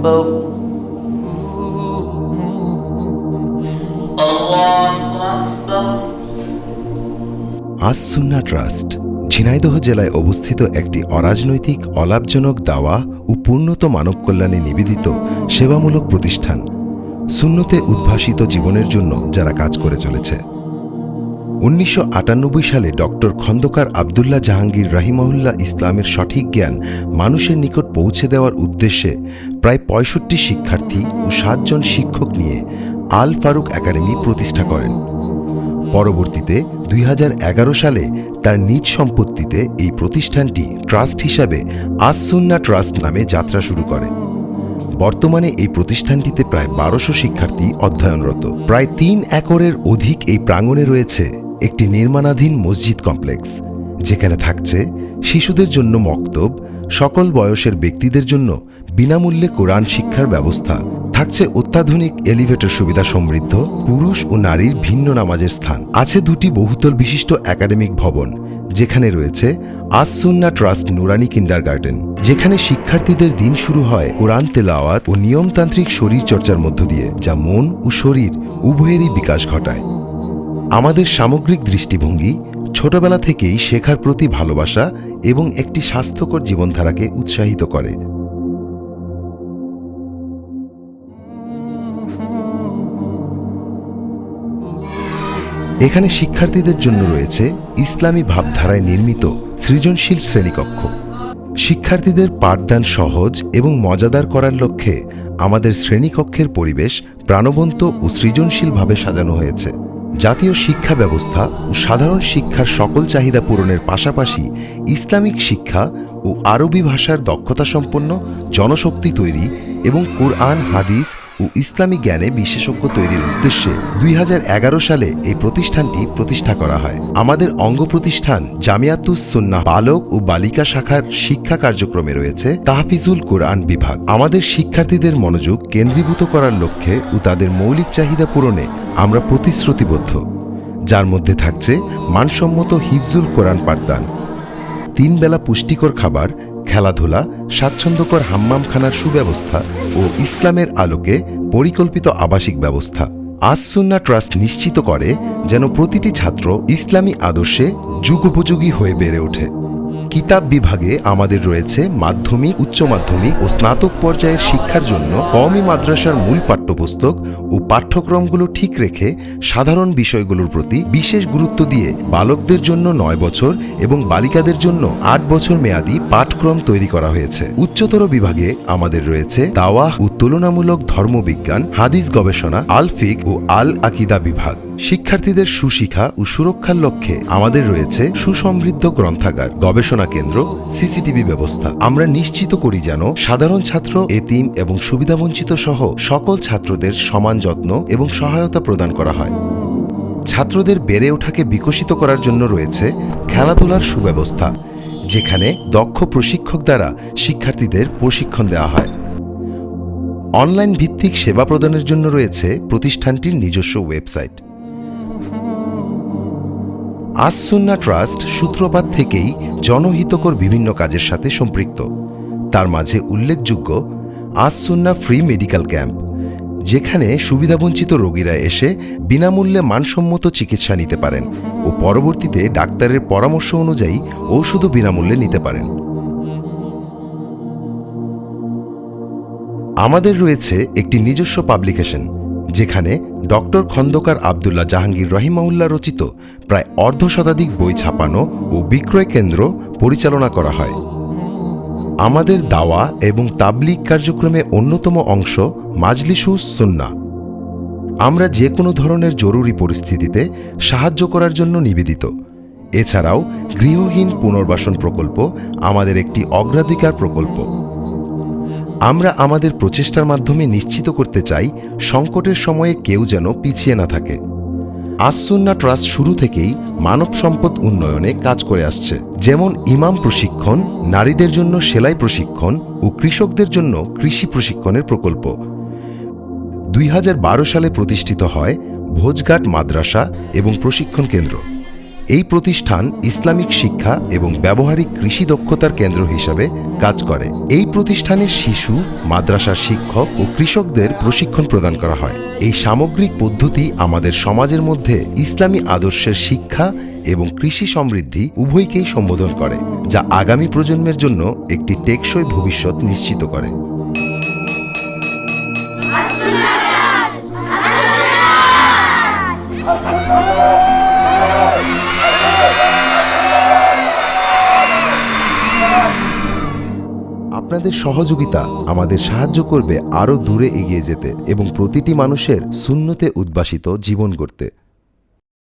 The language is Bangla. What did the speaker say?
الله أكبر الله أكبر আসসুন্না ট্রাস্ট ঝিনাইদহ জেলায় অবস্থিত একটি অরাজনৈতিক অলাভজনক দাওয়া ও পূর্ণত মানব কল্যাণে নিবেদিত সেবামূলক প্রতিষ্ঠান সুন্নতে উদ্ভাসিত জীবনের জন্য যারা কাজ করে চলেছে উনিশশো সালে ডক্টর খন্দকার আবদুল্লাহ জাহাঙ্গীর রাহিমাহুল্লাহ ইসলামের সঠিক জ্ঞান মানুষের নিকট পৌঁছে দেওয়ার উদ্দেশ্যে প্রায় পঁয়ষট্টি শিক্ষার্থী ও সাতজন শিক্ষক নিয়ে আল ফারুক একাডেমি প্রতিষ্ঠা করেন। পরবর্তীতে দুই হাজার এগারো সালে তার নিজ সম্পত্তিতে এই প্রতিষ্ঠানটি ট্রাস্ট হিসাবে আসসুন্না ট্রাস্ট নামে যাত্রা শুরু করে। বর্তমানে এই প্রতিষ্ঠানটিতে প্রায় বারোশো শিক্ষার্থী অধ্যয়নরত। প্রায় তিন একরের অধিক এই প্রাঙ্গণে রয়েছে একটি নির্মাণাধীন মসজিদ কমপ্লেক্স, যেখানে থাকছে শিশুদের জন্য মক্তব, সকল বয়সের ব্যক্তিদের জন্য বিনামূল্যে কোরআন শিক্ষার ব্যবস্থা। থাকছে অত্যাধুনিক এলিভেটর সুবিধা সমৃদ্ধ, পুরুষ ও নারীর ভিন্ন নামাজের স্থান। আছে দুটি বহুতল বিশিষ্ট একাডেমিক ভবন, যেখানে রয়েছে আসসুন্না ট্রাস্ট নুরানি কিন্ডার গার্ডেন যেখানে শিক্ষার্থীদের দিন শুরু হয় কোরআন তেলাওয়াত ও নিয়মতান্ত্রিক শরীর চর্চার মধ্য দিয়ে, যা মন ও শরীর উভয়েরই বিকাশ ঘটায়। আমাদের সামগ্রিক দৃষ্টিভঙ্গি ছোটবেলা থেকেই শেখার প্রতি ভালোবাসা এবং একটি স্বাস্থ্যকর জীবনধারাকে উৎসাহিত করে। এখানে শিক্ষার্থীদের জন্য রয়েছে ইসলামী ভাবধারায় নির্মিত সৃজনশীল শ্রেণীকক্ষ। শিক্ষার্থীদের পাঠদান সহজ এবং মজাদার করার লক্ষ্যে আমাদের শ্রেণীকক্ষের পরিবেশ প্রাণবন্ত ও সৃজনশীলভাবে সাজানো হয়েছে। জাতীয় শিক্ষা ব্যবস্থা ও সাধারণ শিক্ষার সকল চাহিদা পূরণের পাশাপাশি ইসলামিক শিক্ষা ও আরবি ভাষার দক্ষতা সম্পন্ন জনশক্তি তৈরি এবং কোরআন, হাদিস ও ইসলামী জ্ঞানে বিশেষজ্ঞ তৈরির উদ্দেশ্যে দুই সালে এই প্রতিষ্ঠানটি প্রতিষ্ঠা করা হয়। আমাদের অঙ্গ প্রতিষ্ঠান জামিয়াতুস সুন্নাহ বালক ও বালিকা শাখার শিক্ষা কার্যক্রমে রয়েছে তাহফিজুল কোরআন বিভাগ। আমাদের শিক্ষার্থীদের মনোযোগ কেন্দ্রীভূত করার লক্ষ্যে ও তাদের মৌলিক চাহিদা পূরণে আমরা প্রতিশ্রুতিবদ্ধ। যার মধ্যে থাকছে মানসম্মত হিফজুল কোরআন পাঠদান তিন বেলা পুষ্টিকর খাবার খেলাধুলা, স্বাচ্ছন্দ্যকর হাম্মামখানার সুব্যবস্থা ও ইসলামের আলোকে পরিকল্পিত আবাসিক ব্যবস্থা। আসসুন্না ট্রাস্ট নিশ্চিত করে যেন প্রতিটি ছাত্র ইসলামী আদর্শে যুগোপযোগী হয়ে বেড়ে ওঠে। কিতাব বিভাগে আমাদের রয়েছে মাধ্যমিক, উচ্চ মাধ্যমিক ও স্নাতক পর্যায়ের শিক্ষার জন্য কওমি মাদ্রাসার মূল পাঠ্যপুস্তক ও পাঠ্যক্রমগুলো ঠিক রেখে সাধারণ বিষয়গুলোর প্রতি বিশেষ গুরুত্ব দিয়ে বালকদের জন্য নয় বছর এবং বালিকাদের জন্য আট বছর মেয়াদী পাঠক্রম তৈরি করা হয়েছে। উচ্চতর বিভাগে আমাদের রয়েছে দাওয়াহ ও তুলনামূলক ধর্মবিজ্ঞান, হাদিস গবেষণা, আলফিক ও আল আকিদা বিভাগ। শিক্ষার্থীদের সুশিক্ষা ও সুরক্ষার লক্ষ্যে আমাদের রয়েছে সুসমৃদ্ধ গ্রন্থাগার, গবেষণা কেন্দ্র, সিসিটিভি ব্যবস্থা। আমরা নিশ্চিত করি যেন সাধারণ ছাত্র, এতিম এবং সুবিধাবঞ্চিত সহ সকল ছাত্রদের সমান যত্ন এবং সহায়তা প্রদান করা হয়। ছাত্রদের বেড়ে ওঠাকে বিকশিত করার জন্য রয়েছে খেলাধুলার সুব্যবস্থা, যেখানে দক্ষ প্রশিক্ষক দ্বারা শিক্ষার্থীদের প্রশিক্ষণ দেওয়া হয়। অনলাইন ভিত্তিক সেবা প্রদানের জন্য রয়েছে প্রতিষ্ঠানটির নিজস্ব ওয়েবসাইট। আসসুন্না ট্রাস্ট সূত্রপাত থেকেই জনহিতকর বিভিন্ন কাজের সাথে সম্পৃক্ত। তার মাঝে উল্লেখযোগ্য আসসুন্না ফ্রি মেডিকেল ক্যাম্প, যেখানে সুবিধাবঞ্চিত রোগীরা এসে বিনামূল্যে মানসম্মত চিকিৎসা নিতে পারেন ও পরবর্তীতে ডাক্তারের পরামর্শ অনুযায়ী ঔষধও বিনামূল্যে নিতে পারেন। আমাদের রয়েছে একটি নিজস্ব পাবলিকেশন যেখানে ডক্টর খন্দকার আবদুল্লাহ জাহাঙ্গীর রহিমাউল্লাহ রচিত প্রায় অর্ধ শতাধিক বই ছাপানো ও বিক্রয় কেন্দ্র পরিচালনা করা হয়। আমাদের দাওয়া এবং তাবলিগ কার্যক্রমে অন্যতম অংশ মাজলিসুস সুন্না আমরা যে কোনো ধরনের জরুরি পরিস্থিতিতে সাহায্য করার জন্য নিবেদিত। এছাড়াও গৃহহীন পুনর্বাসন প্রকল্প আমাদের একটি অগ্রাধিকার প্রকল্প। আমরা আমাদের প্রচেষ্টার মাধ্যমে নিশ্চিত করতে চাই, সংকটের সময়ে কেউ যেন পিছিয়ে না থাকে। আসুন্না ট্রাস্ট শুরু থেকেই মানব সম্পদ উন্নয়নে কাজ করে আসছে। যেমন ইমাম প্রশিক্ষণ, নারীদের জন্য সেলাই প্রশিক্ষণ ও কৃষকদের জন্য কৃষি প্রশিক্ষণের প্রকল্প। দুই হাজার বারো সালে প্রতিষ্ঠিত হয় ভোজঘাট মাদ্রাসা এবং প্রশিক্ষণ কেন্দ্র। এই প্রতিষ্ঠান ইসলামিক শিক্ষা এবং ব্যবহারিক কৃষি দক্ষতার কেন্দ্র হিসাবে কাজ করে। এই প্রতিষ্ঠানের শিশু মাদ্রাসার শিক্ষক ও কৃষকদের প্রশিক্ষণ প্রদান করা হয়। এই সামগ্রিক পদ্ধতি আমাদের সমাজের মধ্যে ইসলামী আদর্শের শিক্ষা এবং কৃষি সমৃদ্ধি উভয়কেই সম্বোধন করে, যা আগামী প্রজন্মের জন্য একটি টেকসই ভবিষ্যৎ নিশ্চিত করে। আপনাদের সহযোগিতা আমাদের সাহায্য করবে আরও দূরে এগিয়ে যেতে এবং প্রতিটি মানুষের শূন্যতে উদ্ভাসিত জীবন গড়তে।